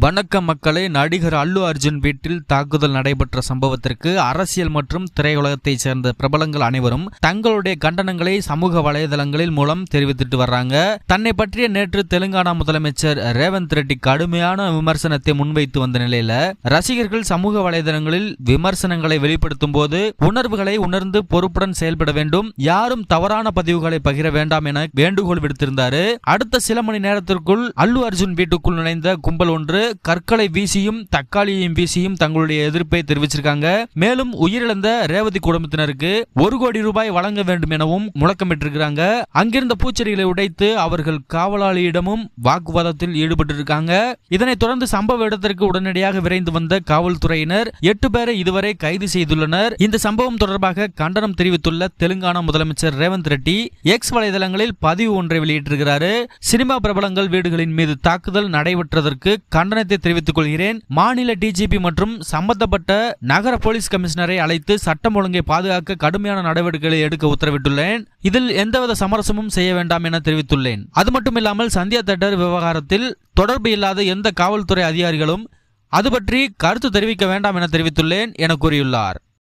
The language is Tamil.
வணக்க மக்களே நடிகர் அல்லு அர்ஜுன் வீட்டில் தாக்குதல் நடைபெற்ற சம்பவத்திற்கு அரசியல் மற்றும் திரையுலகத்தைச் சேர்ந்த பிரபலங்கள் அனைவரும் தங்களுடைய கண்டனங்களை சமூக வலைதளங்களில் மூலம் தெரிவித்துட்டு வர்றாங்க. தன்னை பற்றிய நேற்று தெலுங்கானா முதலமைச்சர் ரேவந்த் ரெட்டி கடுமையான விமர்சனத்தை முன்வைத்து வந்த நிலையில ரசிகர்கள் சமூக வலைதளங்களில் விமர்சனங்களை வெளிப்படுத்தும் போது உணர்வுகளை உணர்ந்து பொறுப்புடன் செயல்பட வேண்டும் யாரும் தவறான பதிவுகளை பகிர வேண்டாம் என வேண்டுகோள் விடுத்திருந்தாரு. அடுத்த சில மணி நேரத்திற்குள் அல்லு அர்ஜுன் வீட்டுக்குள் நுழைந்த கும்பல் ஒன்று கற்களை வீசியும் தக்காளியையும் வீசியும் தங்களுடைய எதிர்ப்பை தெரிவிச்சிருக்காங்க. மேலும் உயிரிழந்த ரேவதி குடும்பத்தினருக்கு ஒரு கோடி ரூபாய் வழங்க வேண்டும் எனவும் முழக்கமிட்டிருக்கிறாங்க. அங்கிருந்த பூச்செடிகளை உடைத்து அவர்கள் காவலாளியிடமும் வாக்குவாதத்தில் ஈடுபட்டிருக்காங்க. இதனைத் தொடர்ந்து சம்பவ இடத்திற்கு உடனடியாக விரைந்து வந்த காவல்துறையினர் எட்டு பேரை இதுவரை கைது செய்துள்ளனர். இந்த சம்பவம் தொடர்பாக கண்டனம் தெரிவித்துள்ள தெலுங்கானா முதலமைச்சர் ரேவந்த் ரெட்டி எக்ஸ் வலைதளங்களில் பதிவு ஒன்றை வெளியிட்டிருக்கிறார். சினிமா பிரபலங்கள் வீடுகளின் மீது தாக்குதல் நடைபெற்றதற்கு கண்டனம் கண்டனத்தை தெரிவித்துக் கொள்கிறேன். மாநில டிஜிபி மற்றும் சம்பந்தப்பட்ட நகர போலீஸ் கமிஷனரை அழைத்து சட்டம் ஒழுங்கை பாதுகாக்க கடுமையான நடவடிக்கைகளை எடுக்க உத்தரவிட்டுள்ளேன். இதில் எந்தவித சமரசமும் செய்ய வேண்டாம் என தெரிவித்துள்ளேன். அது மட்டுமில்லாமல் சந்தியா தட்டர் விவகாரத்தில் தொடர்பு இல்லாத எந்த காவல்துறை அதிகாரிகளும் அது பற்றி கருத்து தெரிவிக்க வேண்டாம் என தெரிவித்துள்ளேன் என கூறியுள்ளார்.